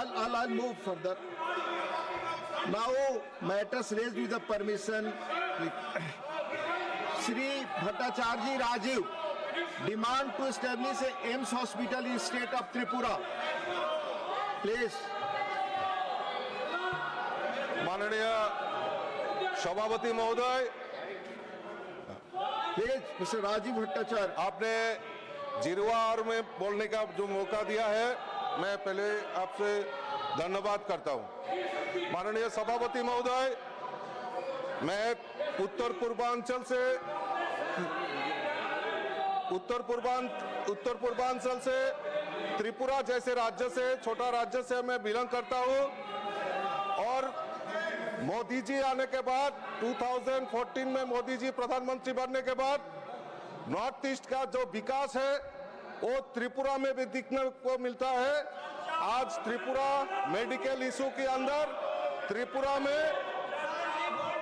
I'll, I'll, I'll move further. Now, matters raised with the permission. Sri Bhattacharya Rajiv demand to establish a AIMS hospital in state of Tripura. Please. माननीय सभापति महोदय Please, Mr. Rajiv Bhattacharya. आपने जिरवार में बोलने का जो मौका दिया है मैं पहले आपसे धन्यवाद करता हूँ। माननीय सभापति महोदय, मैं उत्तर पूर्वांचल से, उत्तर पूर्वां, उत्तर पूर्वांचल से, त्रिपुरा जैसे राज्य से, छोटा राज्य से मैं बिलोंग करता हूँ। और मोदी जी आने के बाद 2014 में मोदी जी प्रधानमंत्री बनने के बाद, नॉर्थ ईस्ट का जो विकास है वो त्रिपुरा में भी दिखने को मिलता है। आज त्रिपुरा मेडिकल इशू के अंदर, त्रिपुरा में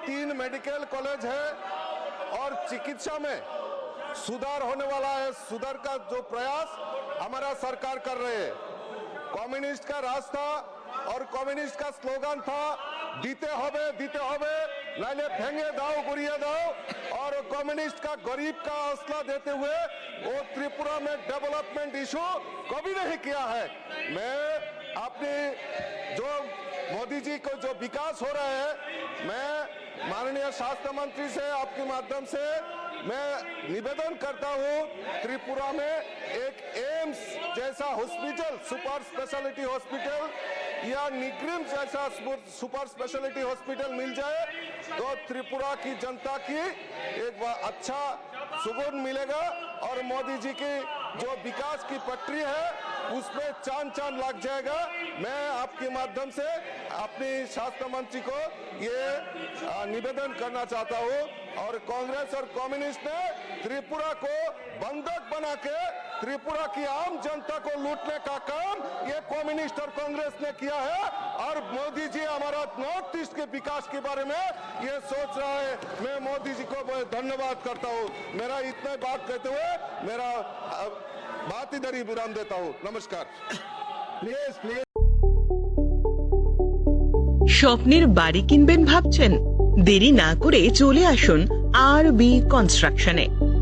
तीन मेडिकल कॉलेज है और चिकित्सा में सुधार होने वाला है, सुधार का जो प्रयास हमारा सरकार कर रहे है। कम्युनिस्ट का रास्ता और कम्युनिस्ट का स्लोगन था दीते होबे दीते होबे नाले फेंगे दाओ गुड़िया दाओ और कम्युनिस्ट का, गरीब का हौसला देते हुए वो त्रिपुरा में डेवलपमेंट इशू कभी नहीं किया है। मैं अपने जो मोदी जी को जो विकास हो रहा है, मैं माननीय स्वास्थ्य मंत्री से आपके माध्यम से मैं निवेदन करता हूँ, त्रिपुरा में एक एम्स जैसा हॉस्पिटल, सुपर स्पेशलिटी हॉस्पिटल या निग्रिम जैसा सुपर स्पेशलिटी हॉस्पिटल मिल जाए तो त्रिपुरा की जनता की एक अच्छा सुकून मिलेगा और मोदी जी की जो विकास की पटरी है, उसमें चाँद चाँद लग जाएगा। मैं आपके माध्यम से अपनी स्वास्थ्य मंत्री को ये निवेदन करना चाहता हूँ और कांग्रेस और कम्युनिस्ट ने त्रिपुरा को बंधक बना के त्रिपुरा की आम जनता को लूटने का काम ये कम्युनिस्ट और कांग्रेस ने किया है और मोदी जी हमारा नॉर्थ ईस्ट के विकास के बारे में ये सोच रहा है मैं मोदी जी को बहुत धन्यवाद करता हूँ मेरा इतना बात कहते हुए मेरा आ, बात इधर ही विराम देता हूँ नमस्कार Please, please. স্বপ্নের বাড়ি কিনবেন ভাবছেন দেরি না করে চলে আসুন আর বি কনস্ট্রাকশনে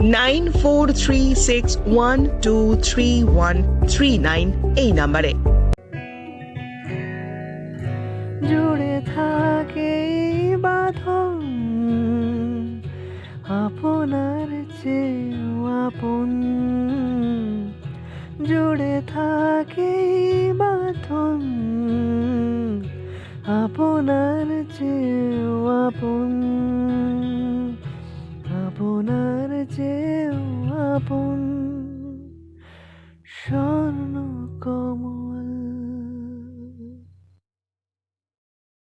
nine four three six one two three one three nine এই নাম্বারে। জুড়ে থাকে বাঁধন, আপনার চেয়েও আপন। জুড়ে থাকে বাঁধন, আপনার চেয়েও আপন। আপনার চেয়েও